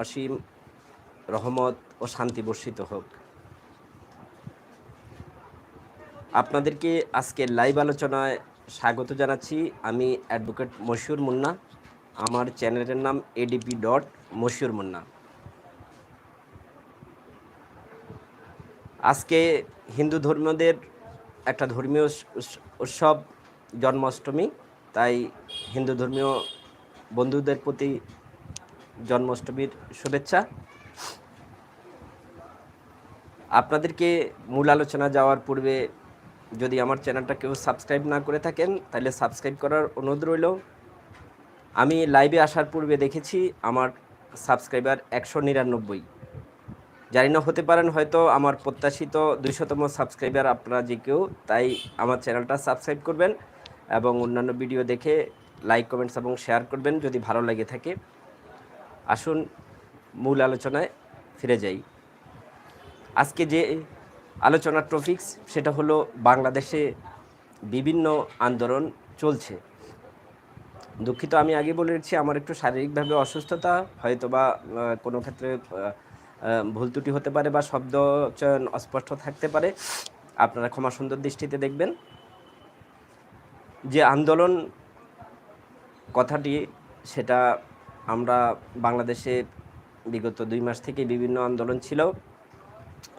অসীম রহমত ও শান্তি বর্ষিত হোক। আপনাদেরকে আজকে লাইভ আলোচনায় স্বাগত জানাচ্ছি। আমি অ্যাডভোকেট মশিউর মুন্না। আমার চ্যানেলের নাম এডিপি ডট মশিউর মুন্না। আজকে হিন্দু ধর্মীয়দের একটা ধর্মীয় উৎসব জন্মাষ্টমী। তাই হিন্দু ধর্মীয় বন্ধুদের প্রতি জন্মাষ্টমীর শুভেচ্ছা। আপনাদেরকে মূল আলোচনা যাওয়ার পূর্বে যদি আমার চ্যানেলটা কেউ সাবস্ক্রাইব না করে থাকেন, তাহলে সাবস্ক্রাইব করার অনুরোধ রইল। আমি লাইভে আসার পূর্বে দেখেছি আমার সাবস্ক্রাইবার একশো নিরানব্বই। জানি না, হতে পারেন হয়তো আমার প্রত্যাশিত দুইশতম সাবস্ক্রাইবার আপনারা যে কেউ, তাই আমার চ্যানেলটা সাবস্ক্রাইব করবেন এবং অন্যান্য ভিডিও দেখে লাইক, কমেন্টস এবং শেয়ার করবেন যদি ভালো লেগে থাকে। আসুন, মূল আলোচনায় ফিরে যাই। আজকে যে আলোচনার টপিকস সেটা হলো বাংলাদেশে বিভিন্ন আন্দোলন চলছে। দুঃখিত, আমি আগে বলে দিচ্ছি আমার একটু শারীরিকভাবে অসুস্থতা হয়তো বা কোনো ক্ষেত্রে ভুল ত্রুটি হতে পারে বা শব্দ চয়ন অস্পষ্ট থাকতে পারে। আপনারা ক্ষমা সুন্দর দৃষ্টিতে দেখবেন। যে আন্দোলন কথাটি, সেটা আমরা বাংলাদেশে বিগত দুই মাস থেকে বিভিন্ন আন্দোলন ছিল।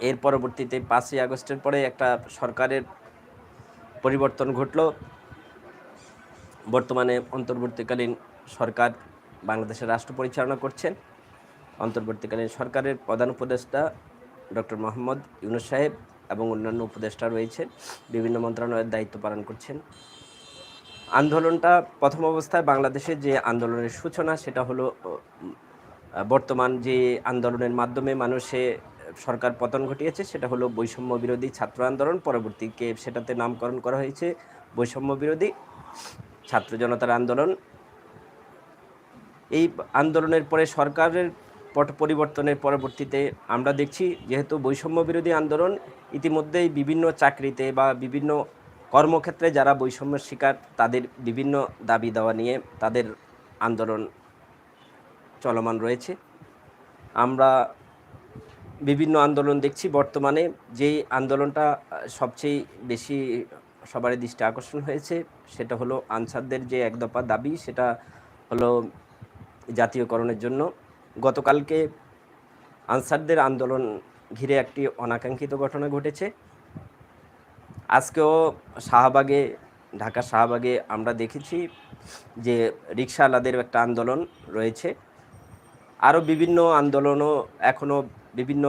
এর পরবর্তীতে পাঁচই আগস্টের পরে একটা সরকারের পরিবর্তন ঘটলো। বর্তমানে অন্তর্বর্তীকালীন সরকার বাংলাদেশের রাষ্ট্র পরিচালনা করছেন। অন্তর্বর্তীকালীন সরকারের প্রধান উপদেষ্টা ডক্টর মোহাম্মদ ইউনুস সাহেব এবং অন্যান্য উপদেষ্টা রয়েছেন। বিভিন্ন মন্ত্রণালয়ের দায়িত্ব পালন করছেন। আন্দোলনটা প্রথম অবস্থায় বাংলাদেশে যে আন্দোলনের সূচনা সেটা হলো বর্তমান যে আন্দোলনের মাধ্যমে মানুষে সরকার পতন ঘটিয়েছে সেটা হলো বৈষম্য বিরোধী ছাত্র আন্দোলন। পরবর্তীকে সেটাতে নামকরণ করা হয়েছে বৈষম্য বিরোধী ছাত্র জনতার আন্দোলন। এই আন্দোলনের পরে সরকারের পট পরিবর্তনের পরবর্তীতে আমরা দেখছি যেহেতু বৈষম্য বিরোধী আন্দোলন, ইতিমধ্যেই বিভিন্ন চাকরিতে বা বিভিন্ন কর্মক্ষেত্রে যারা বৈষম্যের শিকার, তাদের বিভিন্ন দাবি দেওয়া নিয়ে তাদের আন্দোলন চলমান রয়েছে। আমরা বিভিন্ন আন্দোলন দেখছি বর্তমানে। যেই আন্দোলনটা সবচেয়ে বেশি সবারই দৃষ্টি আকর্ষণ হয়েছে, সেটা হলো আনসারদের যে এক দফা দাবি, সেটা হলো জাতীয়করণের জন্য। গতকালকে আনসারদের আন্দোলন ঘিরে একটি অনাকাঙ্ক্ষিত ঘটনা ঘটেছে। আজকেও শাহবাগে ঢাকা শাহবাগে আমরা দেখেছি যে রিক্সাওয়ালাদের একটা আন্দোলন রয়েছে। আরও বিভিন্ন আন্দোলনও এখনও বিভিন্ন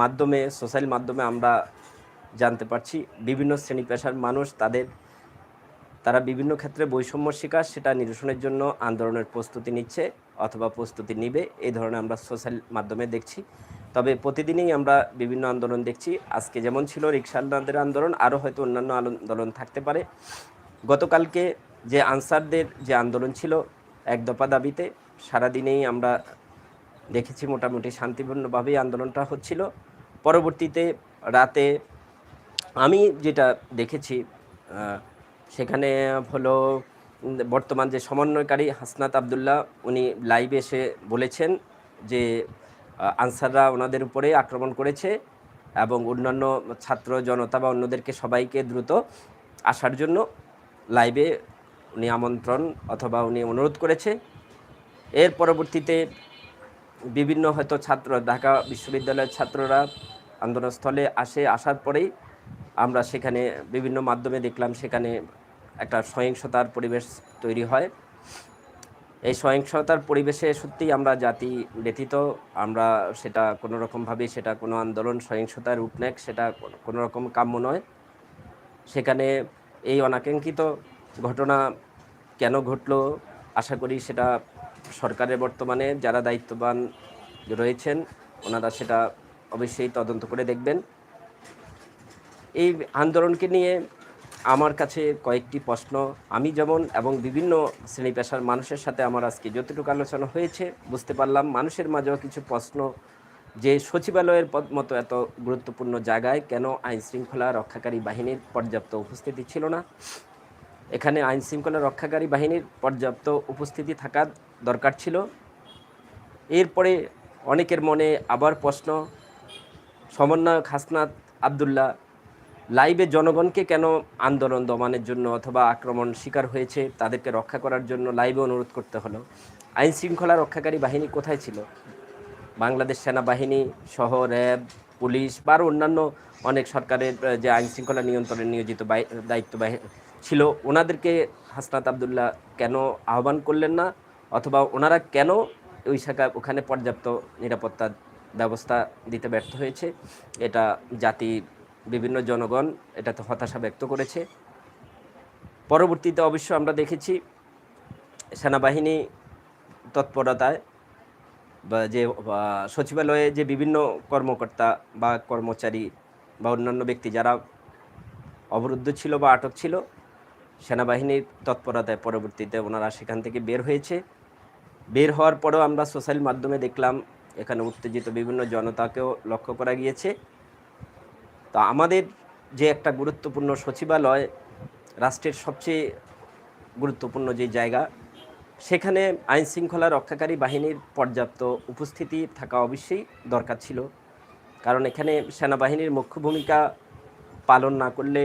মাধ্যমে, সোশ্যাল মাধ্যমে আমরা জানতে পারছি। বিভিন্ন শ্রেণি পেশার মানুষ তাদের, তারা বিভিন্ন ক্ষেত্রে বৈষম্য শিকার, সেটা নিরসনের জন্য আন্দোলনের প্রস্তুতি নিচ্ছে অথবা প্রস্তুতি নিবে, এই ধরনের আমরা সোশ্যাল মাধ্যমে দেখছি। তবে প্রতিদিনই আমরা বিভিন্ন আন্দোলন দেখছি। আজকে যেমন ছিল রিক্সাওয়ালাদের আন্দোলন, আরও হয়তো অন্যান্য আন্দোলন থাকতে পারে। গতকালকে যে আনসারদের যে আন্দোলন ছিল এক দফা দাবিতে, সারাদিনেই আমরা দেখেছি মোটামুটি শান্তিপূর্ণভাবেই আন্দোলনটা হচ্ছিল। পরবর্তীতে রাতে আমি যেটা দেখেছি সেখানে হলো বর্তমান যে সমন্বয়কারী হাসনাত আবদুল্লাহ, উনি লাইভে এসে বলেছেন যে আনসাররা ওনাদের উপরে আক্রমণ করেছে এবং অন্যান্য ছাত্র জনতা বা অন্যদেরকে সবাইকে দ্রুত আসার জন্য লাইভে উনি আমন্ত্রণ অথবা উনি অনুরোধ করেছে। এর পরবর্তীতে বিভিন্ন হয়তো ছাত্র, ঢাকা বিশ্ববিদ্যালয়ের ছাত্ররা আন্দোলনস্থলে আসে, আসার পরেই আমরা সেখানে বিভিন্ন মাধ্যমে দেখলাম সেখানে একটা সহিংসতার পরিবেশ তৈরি হয়। এই সহিংসতার পরিবেশে সত্যিই আমরা জাতি ব্যতীত, আমরা সেটা কোনো রকমভাবে সেটা কোনো আন্দোলন সহিংসতার রূপ নেক, সেটা কোনো রকম কাম্য নয়। সেখানে এই অনাকাঙ্ক্ষিত ঘটনা কেন ঘটলো, আশা করি সেটা সরকারের বর্তমানে যারা দায়িত্ববান রয়েছেন, ওনারা সেটা অবশ্যই তদন্ত করে দেখবেন। এই আন্দোলনকে নিয়ে আমার কাছে কয়েকটি প্রশ্ন। আমি যেমন এবং বিভিন্ন শ্রেণি পেশার মানুষের সাথে আমার আজকে যতটুকু আলোচনা হয়েছে, বুঝতে পারলাম। মানুষের মাঝেও কিছু প্রশ্ন যে সচিবালয়ের মতো এত গুরুত্বপূর্ণ জায়গায় কেন আইন শৃঙ্খলা রক্ষাকারী বাহিনীর পর্যাপ্ত উপস্থিতি ছিল না? এখানে আইন শৃঙ্খলা রক্ষাকারী বাহিনীর পর্যাপ্ত উপস্থিতি থাকা দরকার ছিল। এরপরে অনেকের মনে আবার প্রশ্ন, সমন্বয়ক হাসনাত আবদুল্লাহ লাইভে জনগণকে কেন আন্দোলন দমানের জন্য অথবা আক্রমণ শিকার হয়েছে তাদেরকে রক্ষা করার জন্য লাইভে অনুরোধ করতে হলো? আইন শৃঙ্খলা রক্ষাকারী বাহিনী কোথায় ছিল? বাংলাদেশ সেনাবাহিনী সহ র্যাব, পুলিশ বা আরও অন্যান্য অনেক সরকারের যে আইন শৃঙ্খলা নিয়ন্ত্রণে নিয়োজিত দায়িত্ব ছিল, ওনাদেরকে হাসনাত আবদুল্লাহ কেন আহ্বান করলেন না? অথবা ওনারা কেন ওই শাখা ওখানে পর্যাপ্ত নিরাপত্তা ব্যবস্থা দিতে ব্যর্থ হয়েছে? এটা জাতি বিভিন্ন জনগণ এটাতে হতাশা ব্যক্ত করেছে। পরবর্তীতে অবশ্য আমরা দেখেছি সেনাবাহিনী তৎপরতায় বা যে সচিবালয়ে যে বিভিন্ন কর্মকর্তা বা কর্মচারী বা অন্যান্য ব্যক্তি যারা অবরুদ্ধ ছিল বা আটক ছিল, সেনাবাহিনীর তৎপরতায় পরবর্তীতে ওনারা সেখান থেকে বের হয়েছে। বের হওয়ার পরেও আমরা সোশ্যাল মাধ্যমে দেখলাম, এখানে উত্তেজিত বিভিন্ন জনতাকেও লক্ষ্য করা গিয়েছে। তো আমাদের যে একটা গুরুত্বপূর্ণ সচিবালয়, রাষ্ট্রের সবচেয়ে গুরুত্বপূর্ণ যে জায়গা, সেখানে আইন শৃঙ্খলা রক্ষাকারী বাহিনীর পর্যাপ্ত উপস্থিতি থাকা অবশ্যই দরকার ছিল। কারণ এখানে সেনাবাহিনীর মুখ্য ভূমিকা পালন না করলে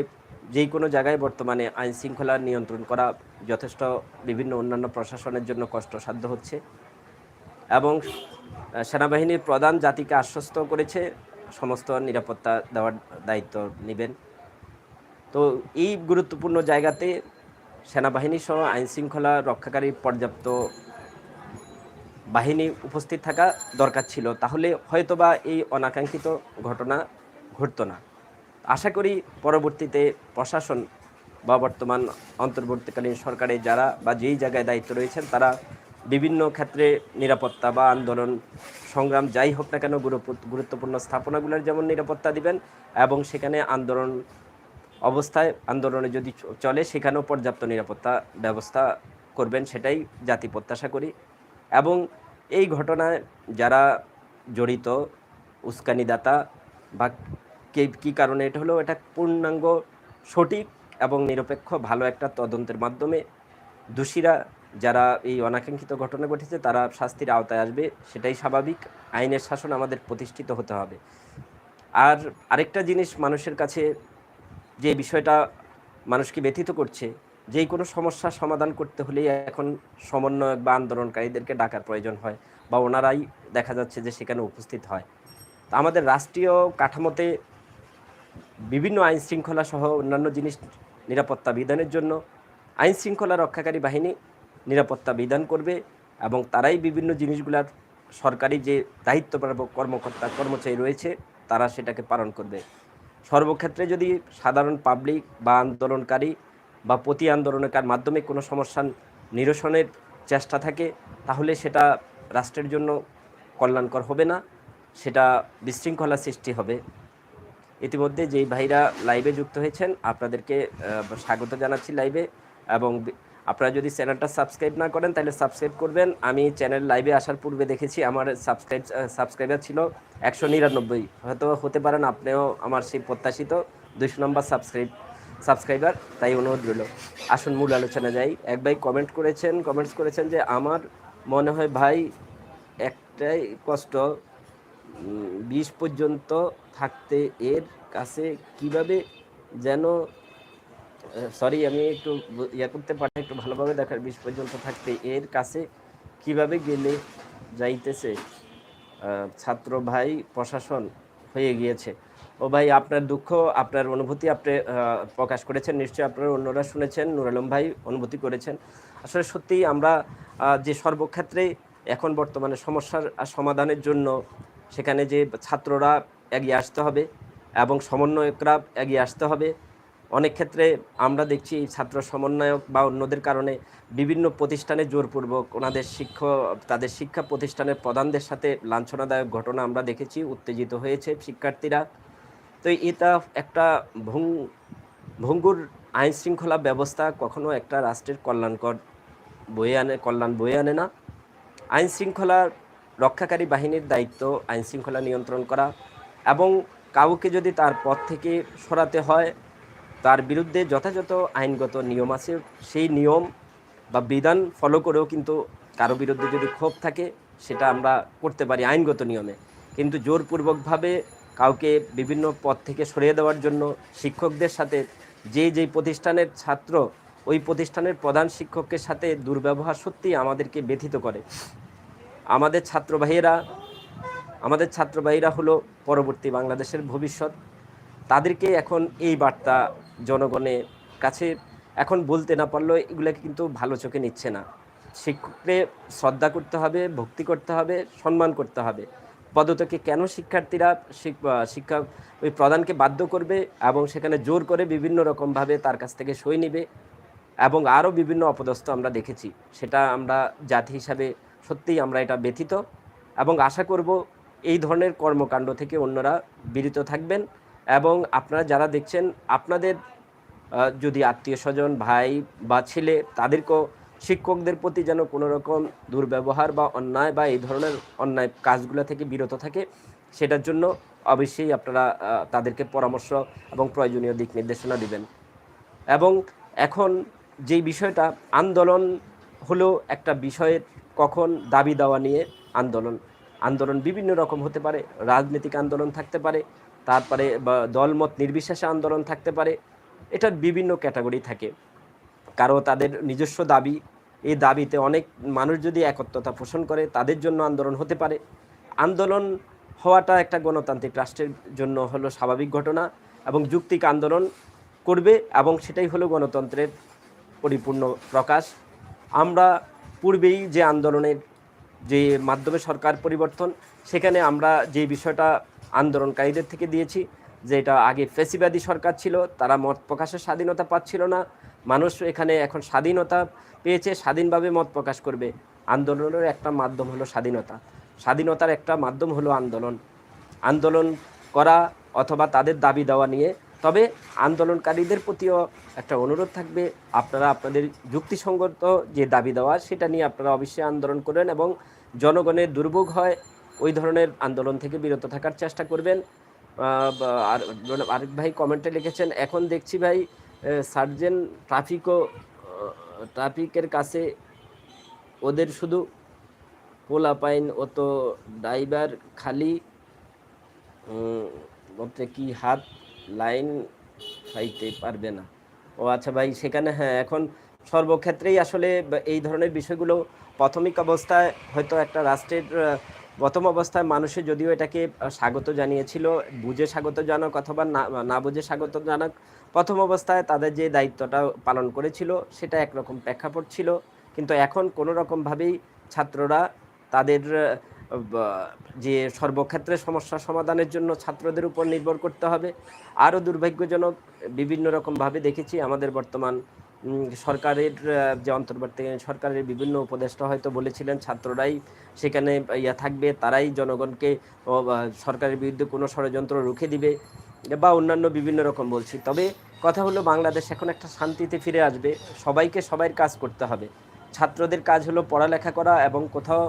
যেই কোনো জায়গায় বর্তমানে আইন শৃঙ্খলা নিয়ন্ত্রণ করা যথেষ্ট বিভিন্ন অন্যান্য প্রশাসনের জন্য কষ্টসাধ্য হচ্ছে এবং সেনাবাহিনীর প্রধান জাতিকে আশ্বস্ত করেছে সমস্ত নিরাপত্তা দেওয়ার দায়িত্ব নেবেন। তো এই গুরুত্বপূর্ণ জায়গাতে সেনাবাহিনী সহ আইন শৃঙ্খলা রক্ষাকারী পর্যাপ্ত বাহিনী উপস্থিত থাকা দরকার ছিল, তাহলে হয়তোবা এই অনাকাঙ্ক্ষিত ঘটনা ঘটতো না। আশা করি পরবর্তীতে প্রশাসন বা বর্তমান অন্তর্বর্তীকালীন সরকারে যারা বা যেই জায়গায় দায়িত্ব রয়েছেন, তারা বিভিন্ন ক্ষেত্রে নিরাপত্তা বা আন্দোলন, সংগ্রাম যাই হোক না কেন গুরুত্ব- গুরুত্বপূর্ণ স্থাপনাগুলোর যেমন নিরাপত্তা দিবেন এবং সেখানে আন্দোলন অবস্থায়, আন্দোলনে যদি চলে সেখানেও পর্যাপ্ত নিরাপত্তা ব্যবস্থা করবেন সেটাই জাতি প্রত্যাশা করি। এবং এই ঘটনায় যারা জড়িত, উস্কানিদাতা বা কে, কী কারণে এটা হলো, এটা পূর্ণাঙ্গ সঠিক এবং নিরপেক্ষ ভালো একটা তদন্তের মাধ্যমে দোষীরা যারা এই অনাকাঙ্ক্ষিত ঘটনা ঘটেছে, তারা শাস্তির আওতায় আসবে। সেটাই স্বাভাবিক। আইনের শাসন আমাদের প্রতিষ্ঠিত হতে হবে। আর আরেকটা জিনিস মানুষের কাছে যে বিষয়টা মানুষকে ব্যথিত করছে যেই কোনো সমস্যার সমাধান করতে হলেই এখন সমন্বয়ক বা আন্দোলনকারীদেরকে ডাকার প্রয়োজন হয় বা ওনারাই দেখা যাচ্ছে যে সেখানে উপস্থিত হয়। তো আমাদের রাষ্ট্রীয় কাঠামোতে বিভিন্ন আইন শৃঙ্খলা সহ অন্যান্য জিনিস নিরাপত্তা বিধানের জন্য আইন শৃঙ্খলা রক্ষাকারী বাহিনী নিরাপত্তা বিধান করবে এবং তারাই বিভিন্ন জিনিসগুলার সরকারি যে দায়িত্বপ্রাপক কর্মকর্তা, কর্মচারী রয়েছে, তারা সেটাকে পালন করবে। সর্বক্ষেত্রে যদি সাধারণ পাবলিক বা আন্দোলনকারী বা প্রতি আন্দোলনকার মাধ্যমে কোনো সমস্যা নিরসনের চেষ্টা থাকে, তাহলে সেটা রাষ্ট্রের জন্য কল্যাণকর হবে না, সেটা বিশৃঙ্খলা সৃষ্টি হবে। ইতিমধ্যে যেই ভাইরা লাইভে যুক্ত হয়েছেন, আপনাদেরকে স্বাগত জানাচ্ছি লাইভে এবং আপনারা যদি চ্যানেলটা সাবস্ক্রাইব না করেন, তাহলে সাবস্ক্রাইব করবেন। আমি চ্যানেল লাইভে আসার পূর্বে দেখেছি, আমার সাবস্ক্রাইব সাবস্ক্রাইবার ছিল একশো নিরানব্বই। হয়তো হতে পারেন আপনিও আমার সেই প্রত্যাশিত দুইশো নম্বর সাবস্ক্রাইব, সাবস্ক্রাইবার, তাই অনুরোধ রইল। আসুন মূল আলোচনা যাই। এক ভাই কমেন্ট করেছেন কমেন্টস করেছেন যে, আমার মনে হয় ভাই একটাই কষ্ট বিশ পর্যন্ত থাকতে এর কাছে কীভাবে যেন সরি আমি একটু ইয়া করতে পারি একটু ভালোভাবে দেখার বিশ পর্যন্ত থাকতে। এর কাছে কীভাবে গেলে যাইতেছে? ছাত্র ভাই প্রশাসন হয়ে গিয়েছে। ও ভাই, আপনার দুঃখ, আপনার অনুভূতি আপনি প্রকাশ করেছেন, নিশ্চয়ই আপনারা অন্যরা শুনেছেন নুর আলম ভাই অনুভূতি করেছেন। আসলে সত্যিই আমরা যে সর্বক্ষেত্রে এখন বর্তমানে সমস্যার সমাধানের জন্য সেখানে যে ছাত্ররা এগিয়ে আসতে হবে এবং সমন্বয়করা এগিয়ে আসতে হবে অনেক ক্ষেত্রে আমরা দেখছি ছাত্র সমন্বয়ক বা অন্যদের কারণে বিভিন্ন প্রতিষ্ঠানে জোরপূর্বক ওনাদের শিক্ষক তাদের শিক্ষা প্রতিষ্ঠানের প্রধানদের সাথে লাঞ্ছনাদায়ক ঘটনা আমরা দেখেছি, উত্তেজিত হয়েছে শিক্ষার্থীরা। তো এটা একটা ভঙ্গ ভঙ্গুর আইন শৃঙ্খলা ব্যবস্থা কখনো একটা রাষ্ট্রের কল্যাণকর বয়ে আনে, কল্যাণ বয়ে আনে না। আইন শৃঙ্খলা রক্ষাকারী বাহিনীর দায়িত্ব আইন শৃঙ্খলা নিয়ন্ত্রণ করা এবং কাউকে যদি তার পথ থেকে সরাতে হয় তার বিরুদ্ধে যথাযথ আইনগত নিয়ম আছে। সেই নিয়ম বা বিধান ফলো করেও কিন্তু কারও বিরুদ্ধে যদি ক্ষোভ থাকে, সেটা আমরা করতে পারি আইনগত নিয়মে। কিন্তু জোরপূর্বকভাবে কাউকে বিভিন্ন পদ থেকে সরিয়ে দেওয়ার জন্য শিক্ষকদের সাথে যে যেই প্রতিষ্ঠানের ছাত্র, ওই প্রতিষ্ঠানের প্রধান শিক্ষকের সাথে দুর্ব্যবহার সত্যিই আমাদেরকে ব্যথিত করে। আমাদের ছাত্রবাহীরা আমাদের ছাত্রবাহীরা হলো পরবর্তী বাংলাদেশের ভবিষ্যৎ। তাদেরকে এখন এই বার্তা জনগণের কাছে এখন বলতে না পারলেও এগুলোকে কিন্তু ভালো চোখে নিচ্ছে না। শিক্ষককে শ্রদ্ধা করতে হবে, ভক্তি করতে হবে, সম্মান করতে হবে। পদত্যাগে কেন শিক্ষার্থীরা শিক্ষা ওই প্রধানকে বাধ্য করবে এবং সেখানে জোর করে বিভিন্ন রকমভাবে তার কাছ থেকে সই নিবে এবং আরও বিভিন্ন অপদস্থ আমরা দেখেছি। সেটা আমরা জাতি হিসাবে সত্যিই আমরা এটা ব্যথিত এবং আশা করব এই ধরনের কর্মকাণ্ড থেকে অন্যরা বিরত থাকবেন। এবং আপনারা যারা দেখছেন, আপনাদের যদি আত্মীয় স্বজন, ভাই বা ছেলে, তাদেরকেও শিক্ষকদের প্রতি যেন কোনো রকম দুর্ব্যবহার বা অন্যায় বা এই ধরনের অন্যায় কাজগুলো থেকে বিরত থাকে, সেটার জন্য অবশ্যই আপনারা তাদেরকে পরামর্শ এবং প্রয়োজনীয় দিক নির্দেশনা দিবেন। এবং এখন যেই বিষয়টা, আন্দোলন হলো একটা বিষয়ের কখন দাবি দেওয়া নিয়ে আন্দোলন। আন্দোলন বিভিন্ন রকম হতে পারে, রাজনৈতিক আন্দোলন থাকতে পারে তারপরে দলমত নির্বিশেষে আন্দোলন থাকতে পারে, এটার বিভিন্ন ক্যাটাগরি থাকে। কারও তাদের নিজস্ব দাবি, এই দাবিতে অনেক মানুষ যদি একত্রতা পোষণ করে, তাদের জন্য আন্দোলন হতে পারে। আন্দোলন হওয়াটা একটা গণতান্ত্রিক রাষ্ট্রের জন্য হলো স্বাভাবিক ঘটনা এবং যুক্তিক আন্দোলন করবে এবং সেটাই হলো গণতন্ত্রের পরিপূর্ণ প্রকাশ। আমরা পূর্বেই যে আন্দোলনের যে মাধ্যমে সরকার পরিবর্তন, সেখানে আমরা যে বিষয়টা আন্দোলনকারীদের থেকে দিয়েছি, যে এটা আগে ফেসিবাদী সরকার ছিল, তারা মত প্রকাশের স্বাধীনতা পাচ্ছিল না। মানুষ এখানে এখন স্বাধীনতা পেয়েছে, স্বাধীনভাবে মত প্রকাশ করবে। আন্দোলনের একটা মাধ্যম হলো স্বাধীনতা। স্বাধীনতার একটা মাধ্যম হলো আন্দোলন। আন্দোলন করা অথবা তাদের দাবি দেওয়া নিয়ে। তবে আন্দোলনকারীদের প্রতিও একটা অনুরোধ থাকবে, আপনারা আপনাদের যুক্তিসঙ্গত যে দাবি দেওয়া, সেটা নিয়ে আপনারা অবশ্যই আন্দোলন করেন এবং জনগণের দুর্ভোগ হয় ওই ধরনের আন্দোলন থেকে বিরত থাকার চেষ্টা করবেন। আর আরিফ ভাই কমেন্টে লিখেছেন, এখন দেখছি ভাই সার্জেন ট্রাফিকও ট্রাফিকের কাছে ওদের শুধু পোলা পাইন, ও তো ড্রাইভার খালি বলতে কি হাত লাইন খাইতে পারবে না। ও আচ্ছা ভাই, সেখানে হ্যাঁ এখন সর্বক্ষেত্রেই আসলে এই ধরনের বিষয়গুলো প্রাথমিক অবস্থায় হয়তো একটা রাষ্ট্রের প্রথম অবস্থায় মানুষে যদিও এটাকে স্বাগত জানিয়েছিল, বুঝে স্বাগত জানাক অথবা না না বুঝে স্বাগত জানাক, প্রথম অবস্থায় তাদের যে দায়িত্বটা পালন করেছিল সেটা একরকম প্রেক্ষাপট ছিল। কিন্তু এখন কোনো রকমভাবেই ছাত্ররা তাদের যে সর্বক্ষেত্রে সমস্যা সমাধানের জন্য ছাত্রদের উপর নির্ভর করতে হবে। আরও দুর্ভাগ্যজনক বিভিন্ন রকমভাবে দেখেছি আমাদের বর্তমান সরকারের যে অন্তর্বর্তী সরকারের বিভিন্ন উপদেষ্টা হয়তো বলেছিলেন, ছাত্ররাই সেখানে ইয়া থাকবে, তারাই জনগণকে সরকারের বিরুদ্ধে কোনো ষড়যন্ত্র রুখে দিবে বা অন্যান্য বিভিন্ন রকম বলছি। তবে কথা হলো বাংলাদেশ এখন একটা শান্তিতে ফিরে আসবে, সবাইকে সবাই কাজ করতে হবে। ছাত্রদের কাজ হলো পড়ালেখা করা এবং কোথাও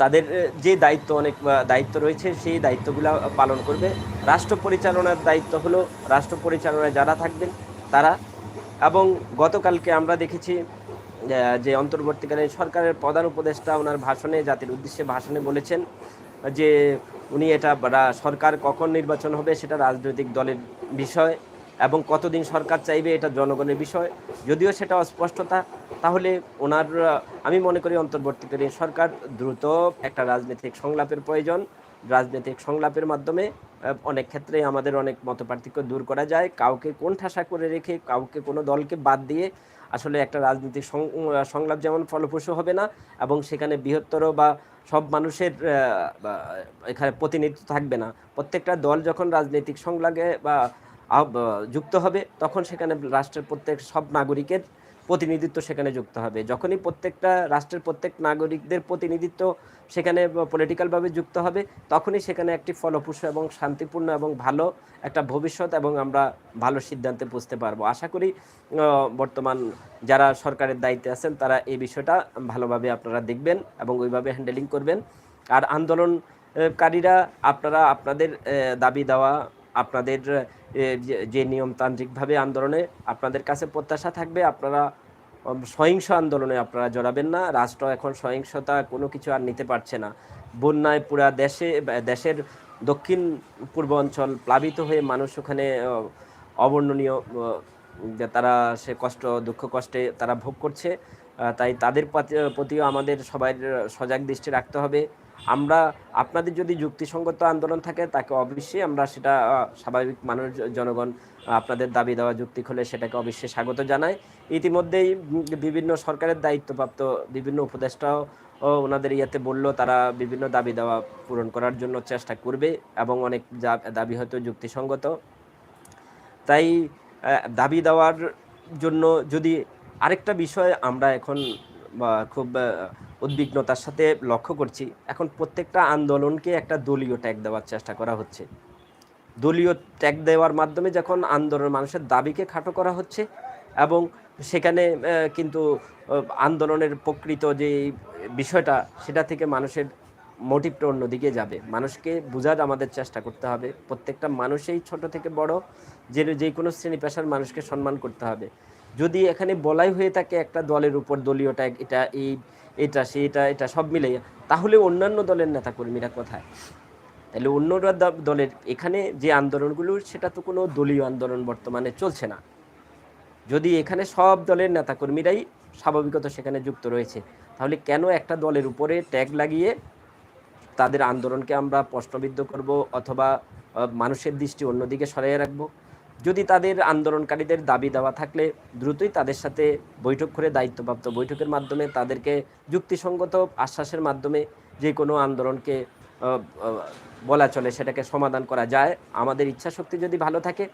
তাদের যে দায়িত্ব অনেক দায়িত্ব রয়েছে সেই দায়িত্বগুলো পালন করবে। রাষ্ট্র পরিচালনার দায়িত্ব হলো, রাষ্ট্র পরিচালনায় যারা থাকবেন, তারা এবং গতকালকে আমরা দেখেছি যে অন্তর্বর্তীকালীন সরকারের প্রধান উপদেষ্টা ওনার ভাষণে, জাতির উদ্দেশ্যে ভাষণে বলেছেন যে উনি এটা সরকার কখন নির্বাচন হবে সেটা রাজনৈতিক দলের বিষয় এবং কতদিন সরকার চাইবে এটা জনগণের বিষয়। যদিও সেটা অস্পষ্টতা, তাহলে ওনার, আমি মনে করি অন্তর্বর্তীকালীন সরকার দ্রুত একটা রাজনৈতিক সংলাপের প্রয়োজন। রাজনৈতিক সংলাপের মাধ্যমে অনেক ক্ষেত্রে আমাদের অনেক মতপার্থক্য দূর করা যায়। কাউকে কোন ঠাসা করে রেখে, কাউকে কোনো দলকে বাদ দিয়ে আসলে একটা রাজনৈতিক সংলাপ যেমন ফলপ্রসূ হবে না এবং সেখানে বৃহত্তর বা সব মানুষের এখানে প্রতিনিধিত্ব থাকবে না। প্রত্যেকটা দল যখন রাজনৈতিক সংলাপে বা- যুক্ত হবে, তখন সেখানে রাষ্ট্রের প্রত্যেক সব নাগরিকের প্রতিনিধিত্ব সেখানে যুক্ত হবে। যখনই প্রত্যেকটা রাষ্ট্রের প্রত্যেক নাগরিকদের প্রতিনিধিত্ব সেখানে পলিটিক্যালভাবে যুক্ত হবে, তখনই সেখানে একটি ফলপ্রসূ এবং শান্তিপূর্ণ এবং ভালো একটা ভবিষ্যৎ এবং আমরা ভালো সিদ্ধান্তে পৌঁছতে পারব। আশা করি বর্তমান যারা সরকারের দায়িত্বে আছেন, তারা এই বিষয়টা ভালোভাবে আপনারা দেখবেন এবং ওইভাবে হ্যান্ডেলিং করবেন। আর আন্দোলনকারীরা, আপনারা আপনাদের দাবি দেওয়া আপনাদের যে- নিয়মতান্ত্রিকভাবে আন্দোলনে আপনাদের কাছে প্রত্যাশা থাকবে, আপনারা সহিংস আন্দোলনে আপনারা জড়াবেন না। রাষ্ট্র এখন সহিংসতা কোনো কিছু আর নিতে পারছে না। বন্যায় পুরা দেশে দেশের দক্ষিণ পূর্ব অঞ্চল প্লাবিত হয়ে মানুষ ওখানে অবর্ণনীয় তারা সে কষ্ট, দুঃখ, কষ্টে তারা ভোগ করছে। তাই তাদের প্রতিও আমাদের সবাই সজাগ দৃষ্টি রাখতে হবে। আমরা, আপনাদের যদি যুক্তিসঙ্গত আন্দোলন থাকে, তাকে অবশ্যই আমরা সেটা স্বাভাবিক মানুষ, জনগণ আপনাদের দাবি দেওয়া যুক্তি হলে সেটাকে অবশ্যই স্বাগত জানায় ইতিমধ্যেই বিভিন্ন সরকারের দায়িত্বপ্রাপ্ত বিভিন্ন উপদেষ্টাও ওনাদের ইয়েতে বলল, তারা বিভিন্ন দাবি দেওয়া পূরণ করার জন্য চেষ্টা করবে এবং অনেক দাবি হয়তো যুক্তিসঙ্গত। তাই দাবি দেওয়ার জন্য যদি আরেকটা বিষয় আমরা এখন খুব উদ্বিগ্নতার সাথে লক্ষ্য করছি, এখন প্রত্যেকটা আন্দোলনকে একটা দলীয় ট্যাগ দেওয়ার চেষ্টা করা হচ্ছে। দলীয় ট্যাগ দেওয়ার মাধ্যমে যখন আন্দোলন মানুষের দাবিকে খাটো করা হচ্ছে এবং সেখানে কিন্তু আন্দোলনের প্রকৃত যে বিষয়টা, সেটা থেকে মানুষের মোটিভটা অন্যদিকে যাবে। মানুষকে বোঝার আমাদের চেষ্টা করতে হবে। প্রত্যেকটা মানুষই ছোট থেকে বড়, যে যে কোনো শ্রেণি পেশার মানুষকে সম্মান করতে হবে। যদি এখানে বলাই হয়ে থাকে একটা দলের উপর দলীয় ট্যাগ এটা এই এটা, সেটা, এটা, সব মিলে। তাহলে অন্যান্য দলের নেতাকর্মীরা কোথায়? তাহলে অন্যরা দলের, এখানে যে আন্দোলনগুলো, সেটা তো কোনো দলীয় আন্দোলন বর্তমানে চলছে না। যদি এখানে সব দলের নেতাকর্মীরাই স্বাভাবিকত সেখানে যুক্ত রয়েছে, তাহলে কেন একটা দলের উপরে ট্যাগ লাগিয়ে তাদের আন্দোলনকে আমরা প্রশ্নবিদ্ধ করব অথবা মানুষের দৃষ্টি অন্যদিকে সরিয়ে রাখব? যদি তাদের আন্দোলনকারীদের দাবি দেওয়া থাকলে দ্রুতই তাদের সাথে বৈঠক করে দায়িত্বপ্রাপ্ত বৈঠকের মাধ্যমে তাদেরকে যুক্তিসঙ্গত আশ্বাসের মাধ্যমে যে কোনো আন্দোলনকে বলা চলে সেটাকে সমাধান করা যায়। আমাদের ইচ্ছা শক্তি যদি ভালো থাকে,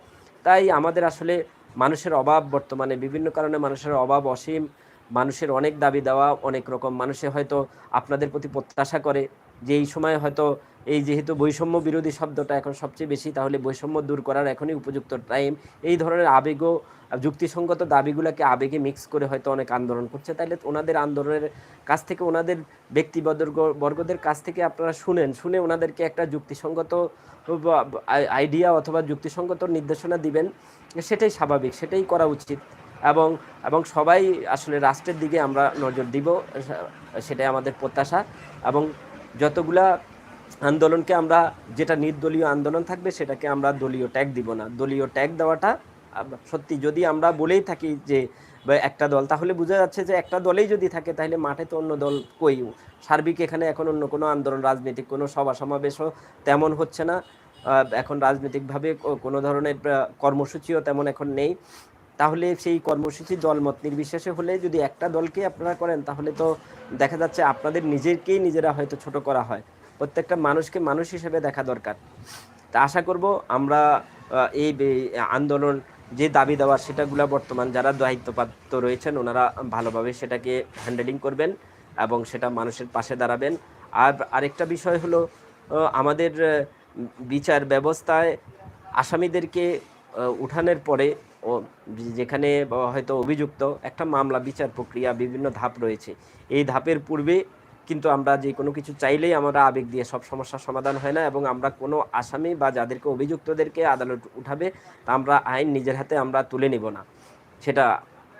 তাই আমাদের আসলে মানুষের অভাব বর্তমানে বিভিন্ন কারণে মানুষের অভাব অসীম। মানুষের অনেক দাবি দেওয়া, অনেক রকম মানুষে হয়তো আপনাদের প্রতি প্রত্যাশা করে যে এই সময় হয়তো এই যেহেতু বৈষম্য বিরোধী শব্দটা এখন সবচেয়ে বেশি, তাহলে বৈষম্য দূর করার এখনই উপযুক্ত টাইম এই ধরনের আবেগও, যুক্তিসঙ্গত দাবিগুলোকে আবেগে মিক্স করে হয়তো অনেক আন্দোলন করছে। তাহলে ওনাদের আন্দোলনের কাছ থেকে, ওনাদের ব্যক্তিবর্গ, বর্গদের কাছ থেকে আপনারা শুনেন, শুনে ওনাদেরকে একটা যুক্তিসঙ্গত আইডিয়া অথবা যুক্তিসঙ্গত নির্দেশনা দিবেন, সেটাই স্বাভাবিক, সেটাই করা উচিত। এবং এবং সবাই আসলে রাষ্ট্রের দিকে আমরা নজর দিব, সেটাই আমাদের প্রত্যাশা। এবং যতগুলা আন্দোলনকে আমরা, যেটা নির্দলীয় আন্দোলন থাকবে, সেটাকে আমরা দলীয় ট্যাগ দিব না। দলীয় ট্যাগ দেওয়াটা সত্যি যদি আমরা বলেই থাকি যে একটা দল, তাহলে বোঝা যাচ্ছে যে একটা দলেই যদি থাকে, তাহলে মাঠে তো অন্য দল কই? সার্বিক এখানে এখন অন্য কোনো আন্দোলন, রাজনৈতিক কোনো সভা সমাবেশও তেমন হচ্ছে না। এখন রাজনৈতিকভাবে কোনো ধরনের কর্মসূচিও তেমন এখন নেই। তাহলে সেই কর্মসূচি দলমত নির্বিশেষে হলে যদি একটা দলকে আপনারা করেন, তাহলে তো দেখা যাচ্ছে আপনাদের নিজেকেই নিজেরা হয়তো ছোট করা হয়। প্রত্যেকটা মানুষকে মানুষ হিসেবে দেখা দরকার। তা আশা করব আমরা এই আন্দোলন যে দাবি দেওয়া সেটাগুলো বর্তমান যারা দায়িত্বপ্রাপ্ত রয়েছেন ওনারা ভালোভাবে সেটাকে হ্যান্ডেলিং করবেন এবং সেটা মানুষের পাশে দাঁড়াবেন। আর আরেকটা বিষয় হলো আমাদের বিচার ব্যবস্থায় আসামিদেরকে উঠানের পরে ও যেখানে হয়তো অভিযুক্ত একটা মামলা বিচার প্রক্রিয়া বিভিন্ন ধাপ রয়েছে। এই ধাপের পূর্বে কিন্তু আমরা যে কোনো কিছু চাইলেই আমরা আবেগ দিয়ে সব সমস্যার সমাধান হয় না এবং আমরা কোনো আসামি বা যাদেরকে অভিযুক্তদেরকে আদালত উঠাবে তা আমরা আইন নিজের হাতে আমরা তুলে নিব না। সেটা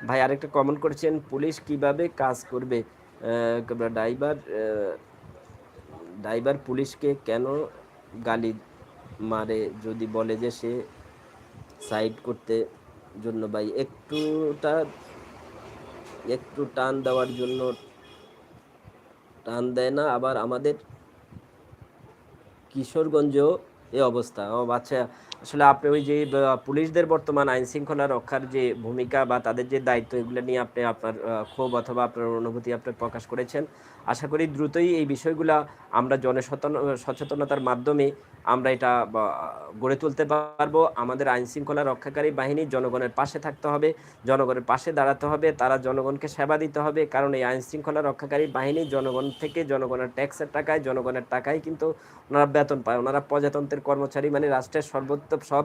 ভাই আরেকটা কমেন্ট করেছেন, পুলিশ কীভাবে কাজ করবে? ড্রাইভার ড্রাইভার পুলিশকে কেন গালি মারে যদি বলে যে সে সাইড করতে জন্য? ভাই, একটুটা, একটু টান দেওয়ার জন্য টান দেয় না আবার আমাদের কিশোরগঞ্জ এ অবস্থা। ও আচ্ছা আসলে আপনি ওই যে পুলিশদের বর্তমান আইন শৃঙ্খলা রক্ষার যে ভূমিকা বা তাদের যে দায়িত্ব, এগুলো নিয়ে আপনি আপনার ক্ষোভ অথবা আপনার অনুভূতি আপনি প্রকাশ করেছেন। আশা করি দ্রুতই এই বিষয়গুলা আমরা জনসচেতন সচেতনতার মাধ্যমে আমরা এটা গড়ে তুলতে পারব। আমাদের আইন শৃঙ্খলা রক্ষাকারী বাহিনী জনগণের পাশে থাকতে হবে, জনগণের পাশে দাঁড়াতে হবে, তারা জনগণকে সেবা দিতে হবে। কারণ এই আইন শৃঙ্খলা রক্ষাকারী বাহিনী জনগণ থেকে জনগণের ট্যাক্সের টাকায়, জনগণের টাকায় কিন্তু ওনারা বেতন পায়। ওনারা প্রজাতন্ত্রের কর্মচারী মানে রাষ্ট্রের সর্বোচ্চ সব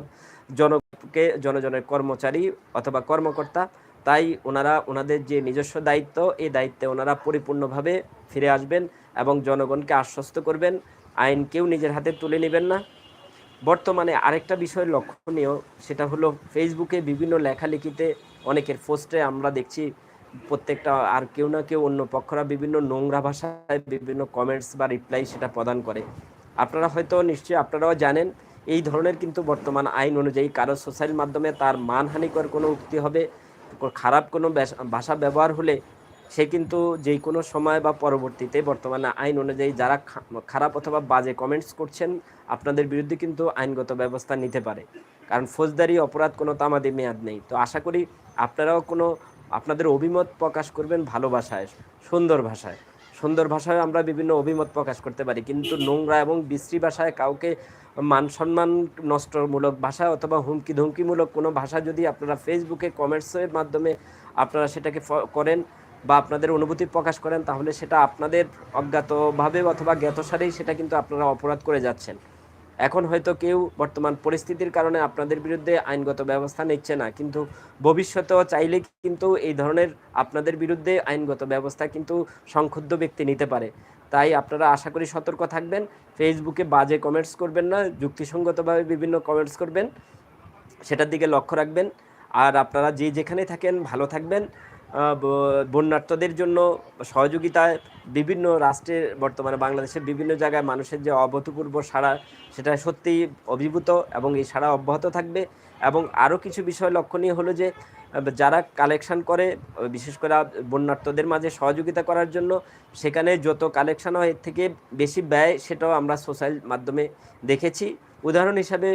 জনকে, জনজনের কর্মচারী অথবা কর্মকর্তা, তাই ওনারা ওনাদের যে নিজস্ব দায়িত্ব, এই দায়িত্বে ওনারা পরিপূর্ণভাবে ফিরে আসবেন এবং জনগণকে আশ্বস্ত করবেন। আইন কেউ নিজের হাতে তুলে নেবেন না। বর্তমানে আরেকটা বিষয় লক্ষণীয়, সেটা হলো ফেসবুকে বিভিন্ন লেখালেখিতে অনেকের পোস্টে আমরা দেখছি প্রত্যেকটা আর কেউ না কেউ অন্য পক্ষরা বিভিন্ন নোংরা ভাষায় বিভিন্ন কমেন্টস বা রিপ্লাই সেটা প্রদান করে। আপনারা হয়তো নিশ্চয়ই আপনারাও জানেন এই ধরনের কিন্তু বর্তমান আইন অনুযায়ী কারও সোশ্যাল মাধ্যমে তার মানহানিকর কোনো উক্তি হবে, খারাপ কোনো ভাষা ব্যবহার হলে সে কিন্তু যে কোনো সময় বা পরবর্তীতে বর্তমানে আইন অনুযায়ী যারা খারাপ অথবা বাজে কমেন্টস করছেন, আপনাদের বিরুদ্ধে কিন্তু আইনগত ব্যবস্থা নিতে পারে। কারণ ফৌজদারি অপরাধ কোনো তামাদি মেয়াদ নেই। তো আশা করি আপনারাও কোনো, আপনাদের অভিমত প্রকাশ করবেন ভালো ভাষায় সুন্দর ভাষায়। সুন্দর ভাষায় আমরা বিভিন্ন অভিমত প্রকাশ করতে পারি। কিন্তু নোংরা এবং বিশ্রী ভাষায় কাউকে মান সম্মান নষ্টমূলক ভাষা অথবা হুমকি ধমকিমূলক কোনো ভাষা যদি আপনারা ফেসবুকে কমেন্টসের মাধ্যমে আপনারা সেটাকে করেন বা আপনাদের অনুভূতি প্রকাশ করেন, তাহলে সেটা আপনাদের অজ্ঞাতভাবে অথবা জ্ঞাতসারেই সেটা কিন্তু আপনারা অপরাধ করে যাচ্ছেন। এখন হয়তো কেউ বর্তমান পরিস্থিতির কারণে আপনাদের বিরুদ্ধে আইনগত ব্যবস্থা নিচ্ছে না, কিন্তু ভবিষ্যতেও চাইলে কিন্তু এই ধরনের আপনাদের বিরুদ্ধে আইনগত ব্যবস্থা কিন্তু সংক্ষুব্ধ ব্যক্তি নিতে পারে। তাই আপনারা আশা করি সতর্ক থাকবেন। ফেসবুকে বাজে কমেন্টস করবেন না, যুক্তিসঙ্গতভাবে বিভিন্ন কমেন্টস করবেন, সেটার দিকে লক্ষ্য রাখবেন। আর আপনারা যে যেখানে থাকেন, ভালো থাকবেন। বন্যার্থদের জন্য সহযোগিতায় বিভিন্ন রাষ্ট্রের, বর্তমানে বাংলাদেশের বিভিন্ন জায়গায় মানুষের যে অভূতপূর্ব সাড়া, সেটা সত্যিই অভিভূত এবং এই সাড়া অব্যাহত থাকবে। এবং আরও কিছু বিষয় লক্ষণীয় হলো যে যারা কালেকশন করে, বিশেষ করে বন্যার্থদের মাঝে সহযোগিতা করার জন্য, সেখানে যত কালেকশন হয় থেকে বেশি ব্যয় সেটাও আমরা সোশ্যাল মাধ্যমে দেখেছি। উদাহরণ হিসাবে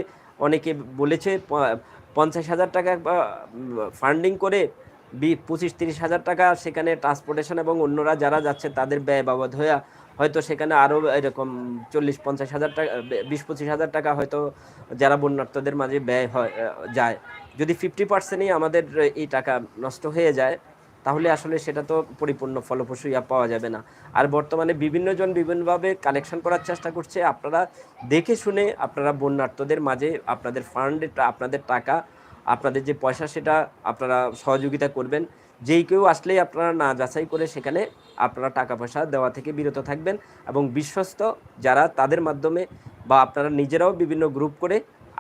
অনেকে বলেছে পঞ্চাশ হাজার টাকা ফান্ডিং করে বি, পঁচিশ, তিরিশ হাজার টাকা সেখানে ট্রান্সপোর্টেশন এবং অন্যরা যারা যাচ্ছে, তাদের ব্যয় বাবদ হয়ে হয়তো সেখানে আরও এরকম চল্লিশ, পঞ্চাশ হাজার টাকা বিশ, পঁচিশ হাজার টাকা হয়তো যারা বন্যার্থদের মাঝে ব্যয় হয় যায়। যদি ফিফটি পার্সেন্টই আমাদের এই টাকা নষ্ট হয়ে যায়, তাহলে আসলে সেটা তো পরিপূর্ণ ফলপ্রসূ ইয়া পাওয়া যাবে না। আর বর্তমানে বিভিন্নজন বিভিন্নভাবে কালেকশন করার চেষ্টা করছে। আপনারা দেখে শুনে আপনারা বন্যার্থদের মাঝে আপনাদের ফান্ড আপনাদের টাকা, আপনাদের যে পয়সা সেটা আপনারা সহযোগিতা করবেন। যেই কেউ আসলেই আপনারা না যাচাই করে সেখানে আপনারা টাকা পয়সা দেওয়া থেকে বিরত থাকবেন এবং বিশ্বস্ত যারা তাদের মাধ্যমে বা আপনারা নিজেরাও বিভিন্ন গ্রুপ করে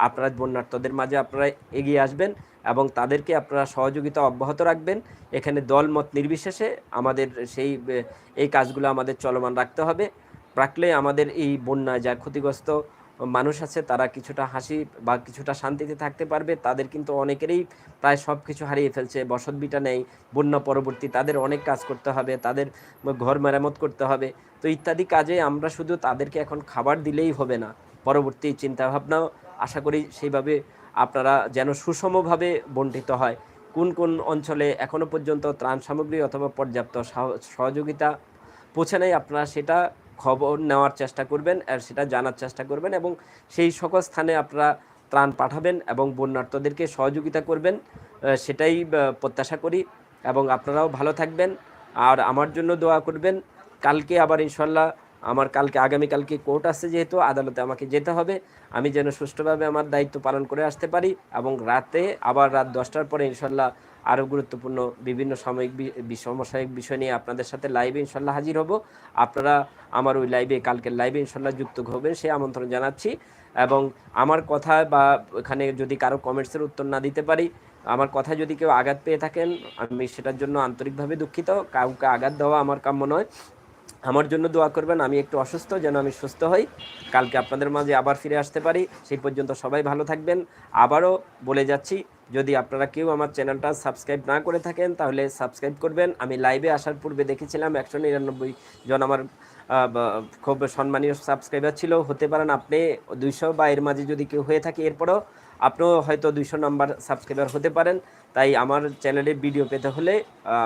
আপনারা বন্যার্থদের মাঝে আপনারা এগিয়ে আসবেন এবং তাদেরকে আপনারা সহযোগিতা অব্যাহত রাখবেন। এখানে দল মত নির্বিশেষে আমাদের সেই এই কাজগুলো আমাদের চলমান রাখতে হবে। রাখলে আমাদের এই বন্যায় যা ক্ষতিগ্রস্ত মানুষ আছে, তারা কিছুটা হাসি বা কিছুটা শান্তিতে থাকতে পারবে। তাদের কিন্তু অনেকেরই প্রায় সব কিছু হারিয়ে ফেলছে, বসত ভিটা নেই, বন্যা পরবর্তী তাদের অনেক কাজ করতে হবে, তাদের ঘর মেরামত করতে হবে। তো ইত্যাদি কাজে আমরা শুধু তাদেরকে এখন খাবার দিলেই হবে না। পরবর্তী চিন্তাভাবনাও আশা করি সেইভাবে আপনারা যেন সুষমভাবে বন্টিত হয়। কোন কোন অঞ্চলে এখনও পর্যন্ত ত্রাণ সামগ্রী অথবা পর্যাপ্ত সহ- সহযোগিতা পৌঁছে নেয় আপনারা সেটা খবর নেওয়ার চেষ্টা করবেন আর সেটা জানার চেষ্টা করবেন এবং সেই সকল স্থানে আপনারা ত্রাণ পাঠাবেন এবং বন্যার্থদেরকে সহযোগিতা করবেন সেটাই প্রত্যাশা করি এবং আপনারাও ভালো থাকবেন। আর আমার জন্য দোয়া করবেন, কালকে আবার ইনশাল্লাহ আমার কালকে আগামীকালকে কোর্ট আছে যেহেতু, আদালতে আমাকে যেতে হবে। আমি যেন সুষ্ঠুভাবে আমার দায়িত্ব পালন করে আসতে পারি এবং রাতে আবার রাত দশটার পরে ইনশাল্লাহ আরও গুরুত্বপূর্ণ বিভিন্ন সাময়িক সমসাময়িক বিষয় নিয়ে আপনাদের সাথে লাইভে ইনশাল্লাহ হাজির হব। আপনারা আমার ওই লাইভে কালকের লাইভে ইনশাল্লাহ যুক্ত হবেন, সে আমন্ত্রণ জানাচ্ছি। এবং আমার কথা বা এখানে যদি কারও কমেন্টসের উত্তর না দিতে পারি, আমার কথা যদি কেউ আঘাত পেয়ে থাকেন, আমি সেটার জন্য আন্তরিকভাবে দুঃখিত। কাউকে আঘাত দেওয়া আমার কাম্য নয়। আমার জন্য দোয়া করবেন, আমি একটু অসুস্থ, যেন আমি সুস্থ হই। কালকে আপনাদের মাঝে আবার ফিরে আসতে পারি। সেই পর্যন্ত সবাই ভালো থাকবেন। আবারও বলে যাচ্ছি যদি আপনারা কেউ আমার চ্যানেলটা সাবস্ক্রাইব না করে থাকেন, তাহলে সাবস্ক্রাইব করবেন। আমি লাইভে আসার পূর্বে দেখেছিলাম একশো নিরানব্বই জন আমার খুব সম্মানীয় সাবস্ক্রাইবার ছিল। হতে পারেন আপনি দুইশো বা এর মাঝে যদি কেউ হয়ে থাকে, এরপরও আপনিও হয়তো দুইশো নাম্বার সাবস্ক্রাইবার হতে পারেন। তাই আমার চ্যানেলে ভিডিও পেতে হলে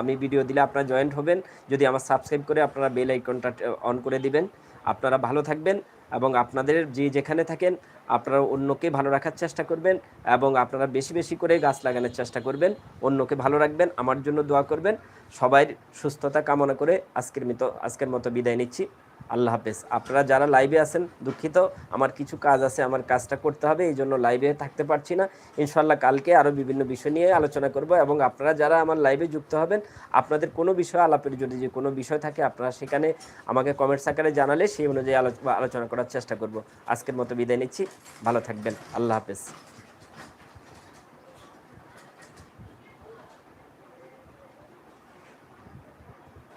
আমি ভিডিও দিলে আপনারা জয়েন্ট হবেন। যদি আমার সাবস্ক্রাইব করে আপনারা বেল আইকনটা অন করে দিবেন। আপনারা ভালো থাকবেন। এবং আপনাদের যে যেখানে থাকেন, আপনারা অন্যকে ভালো রাখার চেষ্টা করবেন এবং আপনারা বেশি বেশি করে গাছ লাগানোর চেষ্টা করবেন। অন্যকে ভালো রাখবেন, আমার জন্য দোয়া করবেন। সবাই সুস্থতা কামনা করে আজকের মতো আজকের মতো বিদায় নিচ্ছি। আল্লাহ হাফেজ। আপনারা যারা লাইভে আছেন, দুঃখিত, আমার কিছু কাজ আছে, আমার কাজটা করতে হবে, এই জন্য লাইভে থাকতে পারছি না। ইনশাল্লাহ কালকে আরও বিভিন্ন বিষয় নিয়ে আলোচনা করব এবং আপনারা যারা আমার লাইভে যুক্ত হবেন, আপনাদের কোনো বিষয় আলাপের যদি যে কোনো বিষয় থাকে, আপনারা সেখানে আমাকে কমেন্টস আকারে জানালে সেই অনুযায়ী আলো- আলোচনা করার চেষ্টা করব। আজকের মতো বিদায় নিচ্ছি। ভালো থাকবেন। আল্লাহ হাফেজ।